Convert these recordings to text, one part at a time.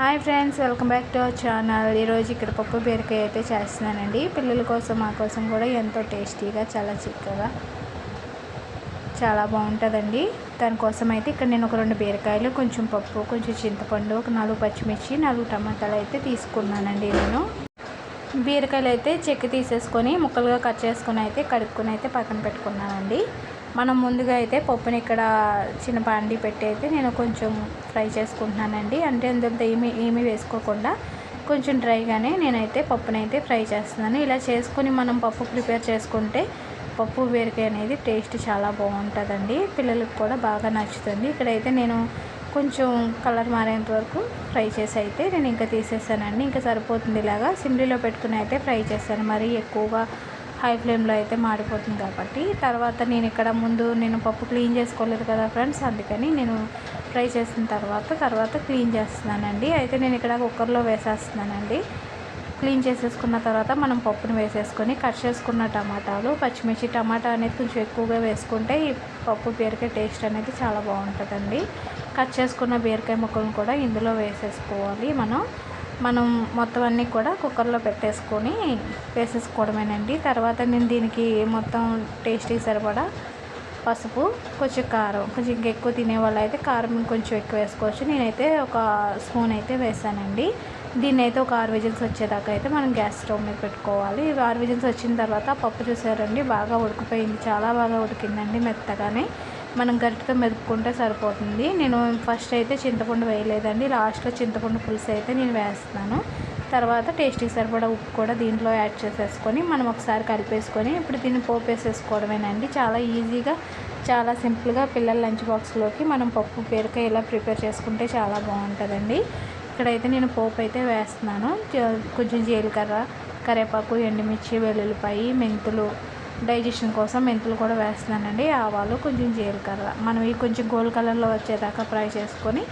Hi friends welcome back to our channel. ఈరోజు ఇక్కడ పప్పు బీరకాయ అయితే చేస్తున్నానండి. పిల్లల కోసం మా కోసం కూడా ఎంతో టేస్టీగా చాలా చిక్కగా చాలా బాగుంటుందండి. దానికోసం అయితే ఇక్కడ నేను ఒక రెండు బీరకాయలు కొంచెం పప్పు కొంచెం చింతపండు ఒక నాలుగు పచ్చిమిర్చి నాలుగు టమాటాలు అయితే తీసుకున్నానండి నేను. బీరకాయలు అయితే చెక్కి తీసేసుకొని ముక్కలుగా కట్ చేసుకొని అయితే కడుక్కొని అయితే పక్కన పెట్టుకున్నానండి. మనం ముందుగా అయితే పప్పుని ఇక్కడ చిన్న బాండి పెట్టి అయితే నేను కొంచెం ఫ్రై చేసుకుంటున్నానండి. అంటే అందులో ఏమి ఏమీ వేసుకోకుండా కొంచెం డ్రైగానే నేనైతే పప్పునైతే ఫ్రై చేస్తున్నాను. ఇలా చేసుకొని మనం పప్పు ప్రిపేర్ చేసుకుంటే పప్పు బీరకాయ అనేది టేస్ట్ చాలా బాగుంటుందండి. పిల్లలకు కూడా బాగా నచ్చుతుంది. ఇక్కడైతే నేను కొంచెం కలర్ మారేంత వరకు ఫ్రై చేసి అయితే నేను ఇంకా తీసేసానండి. ఇంకా సరిపోతుంది ఇలాగా. సిమ్లీలో పెట్టుకుని అయితే ఫ్రై చేశాను మరీ ఎక్కువగా హై ఫ్లేమ్లో అయితే మాడిపోతుంది కాబట్టి తర్వాత నేను ఇక్కడ ముందు నేను పప్పు క్లీన్ చేసుకోలేదు కదా ఫ్రెండ్స్ అందుకని నేను ఫ్రై చేసిన తర్వాత తర్వాత క్లీన్ చేస్తున్నానండి. అయితే నేను ఇక్కడ కుక్కర్లో వేసేస్తున్నానండి. క్లీన్ చేసేసుకున్న తర్వాత మనం పప్పును వేసేసుకొని కట్ చేసుకున్న టమాటాలు పచ్చిమిర్చి టమాటా అనేది కొంచెం ఎక్కువగా వేసుకుంటే ఈ పప్పు బీరకాయ టేస్ట్ అనేది చాలా బాగుంటుందండి. కట్ చేసుకున్న బీరకాయ ముక్కలను కూడా ఇందులో వేసేసుకోవాలి మనం. మనం మొత్తం అన్నీ కూడా కుక్కర్లో పెట్టేసుకొని వేసేసుకోవడమేనండి. తర్వాత నేను దీనికి మొత్తం టేస్టీ సరిపడా పసుపు కొంచెం కారం కొంచెం ఇంకా ఎక్కువ తినేవాళ్ళు అయితే కారం కొంచెం ఎక్కువ వేసుకోవచ్చు. నేనైతే ఒక స్పూన్ అయితే వేసానండి. దీన్ని అయితే ఒక ఆరు విజిల్స్ వచ్చేదాకా అయితే మనం గ్యాస్ స్టవ్ మీద పెట్టుకోవాలి. ఆరు విజిల్స్ వచ్చిన తర్వాత పప్పు చూసారండి బాగా ఉడికిపోయింది చాలా బాగా ఉడికిందండి మెత్తగానే. మనం గరిటతో మెదుపుకుంటే సరిపోతుంది. నేను ఫస్ట్ అయితే చింతపండు వేయలేదండి. లాస్ట్లో చింతపండు పులుసు అయితే నేను వేస్తాను తర్వాత టేస్టీ సరిపడా ఉప్పు కూడా దీంట్లో యాడ్ చేసేసుకొని మనం ఒకసారి కలిపేసుకొని ఇప్పుడు దీన్ని పోపు వేసేసుకోవడమేనండి చాలా ఈజీగా చాలా సింపుల్గా పిల్లల లంచ్ బాక్స్లోకి మనం పప్పు పేరుకాయ ఇలా ప్రిపేర్ చేసుకుంటే చాలా బాగుంటుందండి. ఇక్కడైతే నేను పోపు అయితే వేస్తున్నాను. కొంచెం జీలకర్ర కరివేపాకు ఎండుమిర్చి వెల్లుల్లిపాయి మెంతులు డైజెషన్ కోసం మెంతులు కూడా వేస్తున్నానండి. ఆవాలు కొంచెం జీలకర్ర. మనం ఇవి కొంచెం గోల్డ్ కలర్లో వచ్చేదాకా ఫ్రై చేసుకొని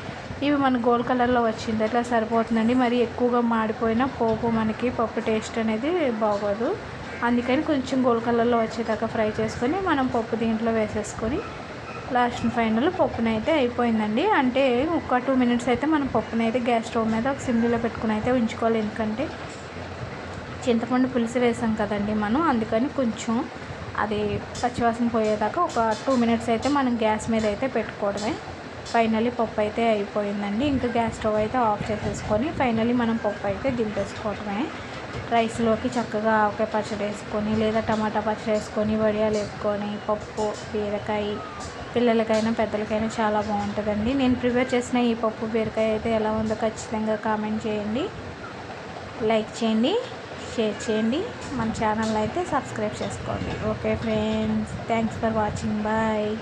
ఇవి మన గోల్డ్ కలర్లో వచ్చింది అట్లా సరిపోతుందండి. మరి ఎక్కువగా మాడిపోయిన పోపు మనకి పప్పు టేస్ట్ అనేది బాగోదు. అందుకని కొంచెం గోల్డ్ కలర్లో వచ్చేదాకా ఫ్రై చేసుకొని మనం పప్పు దీంట్లో వేసేసుకొని లాస్ట్ ఫైనల్ పప్పునైతే అయితే అయిపోయిందండి. అంటే ఒక టూ మినిట్స్ అయితే మనం పప్పునైతే గ్యాస్ స్టవ్ మీద ఒక సిమ్లీలో పెట్టుకుని అయితే ఉంచుకోవాలి. ఎందుకంటే చింతపండు పులుసు వేసాం కదండి మనం అందుకని కొంచెం అది పచ్చివాసన పోయేదాకా ఒక టూ మినిట్స్ అయితే మనం గ్యాస్ మీద అయితే పెట్టుకోవడమే. ఫైనలీ పప్పు అయితే అయిపోయిందండి. ఇంకా గ్యాస్ స్టవ్ అయితే ఆఫ్ చేసేసుకొని ఫైనలీ మనం పప్పు అయితే దింపేసుకోవడమే. రైస్లోకి చక్కగా ఆవకాయ పచ్చడి వేసుకొని లేదా టమాటా పచ్చడి వేసుకొని వడియాలు వేసుకొని పప్పు బీరకాయ పిల్లలకైనా పెద్దలకైనా చాలా బాగుంటుందండి. నేను ప్రిపేర్ చేసిన ఈ పప్పు బీరకాయ అయితే ఎలా ఉందో ఖచ్చితంగా కామెంట్ చేయండి. లైక్ చేయండి. షేర్ చేయండి. మన ఛానల్ అయితే సబ్స్క్రైబ్ చేసుకోండి. Okay friends thanks for watching. Bye.